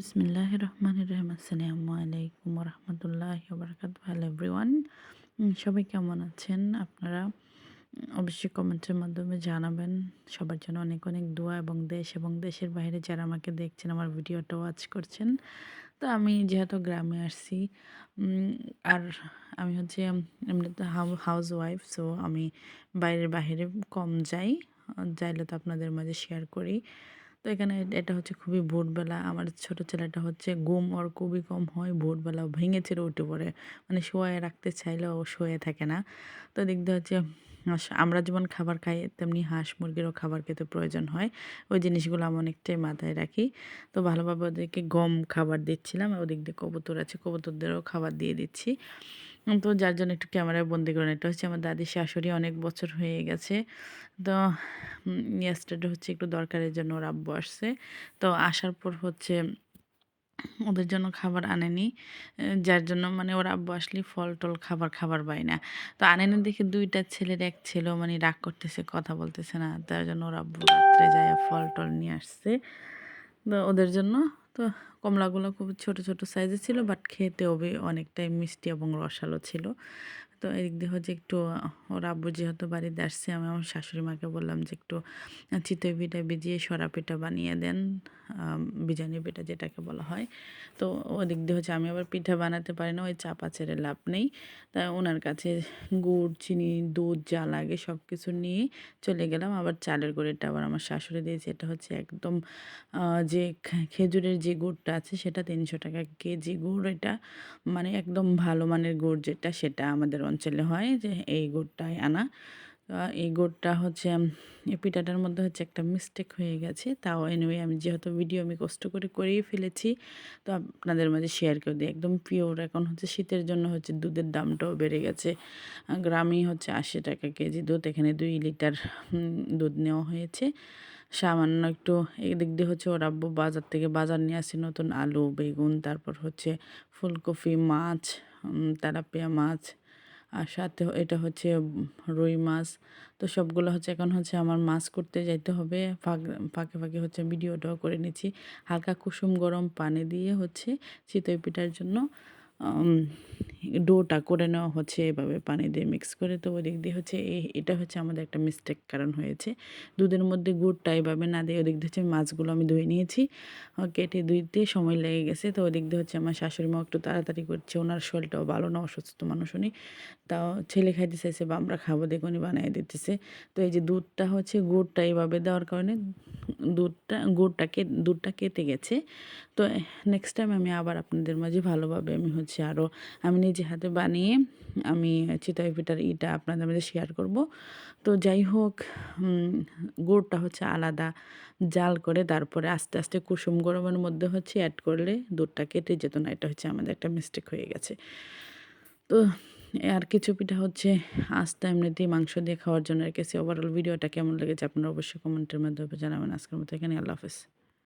বিসমিল্লাহ রহমান রহিম আসসালামু আলাইকুম রহমতুল্লাহ বরকাত হ্যালো এভরিওয়ান সবাই কেমন আছেন? আপনারা অবশ্যই কমেন্টের মাধ্যমে জানাবেন। সবার জন্য অনেক অনেক দোয়া এবং দেশ এবং দেশের বাইরে যারা আমাকে দেখছেন, আমার ভিডিওটা ওয়াচ করছেন। তো আমি যেহেতু গ্রামে আসছি আর আমি হচ্ছে এমনিতে হাউস ওয়াইফ সো আমি বাইরের বাহিরে কম যাই। যাইলে তো আপনাদের মাঝে শেয়ার করি। তো এখানে এটা হচ্ছে খুবই ভোরবেলা। আমার ছোট ছেলেটা হচ্ছে ঘুম ওর খুবই কম হয় ভোরবেলা ভেঙে ছেড়ে উঠে পড়ে। মানে শোয়ে রাখতে চাইলেও শোয়ে থাকে না। তো দিয়ে হচ্ছে আমরা যেমন খাবার খাই, তেমনি হাঁস মুরগিরও খাবার খেতে প্রয়োজন হয়। ওই জিনিসগুলো আমি অনেকটাই মাথায় রাখি। তো ভালোভাবে ওদেরকে গম খাবার দিচ্ছিলাম, ওদিক দিয়ে কবুতর আছে, কবুতরদেরও খাবার দিয়ে দিচ্ছি। তো যার জন্য একটু ক্যামেরায় বন্দি করেন এটা হচ্ছে আমার দাদির শাশুড়ি অনেক বছর হয়ে গেছে। তো ইয়াস্টারডে হচ্ছে একটু দরকারের জন্য ওর আব্বু আসছে। তো আসার পর হচ্ছে ওদের জন্য খাবার আনেনি। যার জন্য মানে ওরা আব্বু আসলে ফল টল খাবার খাবার পায় না। তো আনেনি দেখে দুইটা ছেলের এক ছেলেও মানে রাগ করতেছে, কথা বলতেছে না। তার জন্য ওরা আব্বু রাত্রে যায় ফল টল নিয়ে আসছে। তো ওদের জন্য তো কমলাগুলো খুব ছোট ছোট সাইজে ছিল বাট খেতেও অনেকটাই মিষ্টি এবং রসালো ছিল। তো এদিক দিয়ে হচ্ছে একটু ওর আব্বু যেহেতু বাড়িতে আসছে, আমি আমার শাশুড়ি মাকে বললাম যে একটু চিতই পিঠা ভিজিয়ে সরা পিঠা বানিয়ে দেন বিজানি পিঠা যেটাকে বলা হয়। তো ওদিক দিয়ে হচ্ছে আমি আবার পিঠা বানাতে পারি না, ওই চাপা ছেড়ে লাভ নেই। তাই ওনার কাছে গুড়, চিনি, দুধ যা লাগে সব কিছু নিয়ে চলে গেলাম। আবার চালের গুঁড়িটা আবার আমার শাশুড়ি দিয়েছে। এটা হচ্ছে একদম যে খেজুরের যে গুড়টা আছে সেটা তিনশো টাকা কেজি গুড়। এটা মানে একদম ভালো মানের গুড় যেটা, সেটা আমাদের অঞ্চলে হয় যে এই গুড়টাই আনা। এই গুড়টা হচ্ছে, এই পিঠাটার মধ্যে হচ্ছে একটা মিস্টেক হয়ে গেছে। তাও এনিওয়ে আমি যেহেতু ভিডিও আমি কষ্ট করে করেই ফেলেছি, তো আপনাদের মাঝে শেয়ার করে দিই। একদম পিওর এখন হচ্ছে শীতের জন্য হচ্ছে দুধের দামটাও বেড়ে গেছে। গ্রামেই হচ্ছে আশি টাকা কেজি দুধ, এখানে দুই লিটার দুধ নেওয়া হয়েছে। সামান্য একটু এদিক দিয়ে হচ্ছে ওর আব্বু বাজার থেকে বাজার নিয়ে আসি নতুন আলু, বেগুন, তারপর হচ্ছে ফুলকপি, মাছ তেলাপিয়া মাছ আর সাথে এটা হচ্ছে রুই মাছ। তো সবগুলো হচ্ছে এখন হচ্ছে আমার মাছ করতে যাইতে হবে। ফাঁক, ফাঁকে ফাঁকে হচ্ছে ভিডিওটাও করে নিচ্ছি। হালকা কুসুম গরম পানি দিয়ে হচ্ছে চিতই পিঠার জন্য। ডোটা করে নেওয়া হচ্ছে, এভাবে পানি দিয়ে মিক্স করে। তো ওদিক দিয়ে হচ্ছে এই এটা হচ্ছে আমাদের একটা মিস্টেক কারণ হয়েছে। দুধের মধ্যে গুড়টা এভাবে না দিয়ে ওদিক দিয়ে হচ্ছে মাছগুলো আমি ধুয়ে নিয়েছি। কেটে ধুইতে সময় লেগে গেছে। তো ওদিক দিয়ে হচ্ছে আমার শাশুড়ি মা একটু তাড়াতাড়ি করছে, ওনার শরীরটাও ভালো না, অসুস্থ মানুষ উনি। তাও ছেলে খাইতে চাইছে, বা আমরা খাব দেখুনি বানিয়ে দিতেছে। তো এই যে দুধটা হচ্ছে গুড়টা এইভাবে দেওয়ার কারণে দুধটা, গুড়টা কে, দুধটা কেটে গেছে। তো নেক্সট টাইম আমি আবার আপনাদের মাঝে ভালোভাবে আমি হচ্ছে আরও আমি নিজে হাতে বানিয়ে আমি চিতই পিঠার ইটা আপনাদের মধ্যে শেয়ার করব। তো যাই হোক গুড়টা হচ্ছে আলাদা জাল করে তারপরে আস্তে আস্তে কুসুম গরমের মধ্যে হচ্ছে অ্যাড করলে দুধটা কেটে যেত না। এটা হচ্ছে আমাদের একটা মিস্টেক হয়ে গেছে। তো আর কিছু পিঠা হচ্ছে আস্তে এমনিতেই মাংস দিয়ে খাওয়ার জন্য রেখেছি। ওভারঅল ভিডিওটা কেমন লেগেছে আপনারা অবশ্যই কমেন্টের মাধ্যমে জানাবেন। আজকের মতো এখানে আল্লাহ হাফেজ।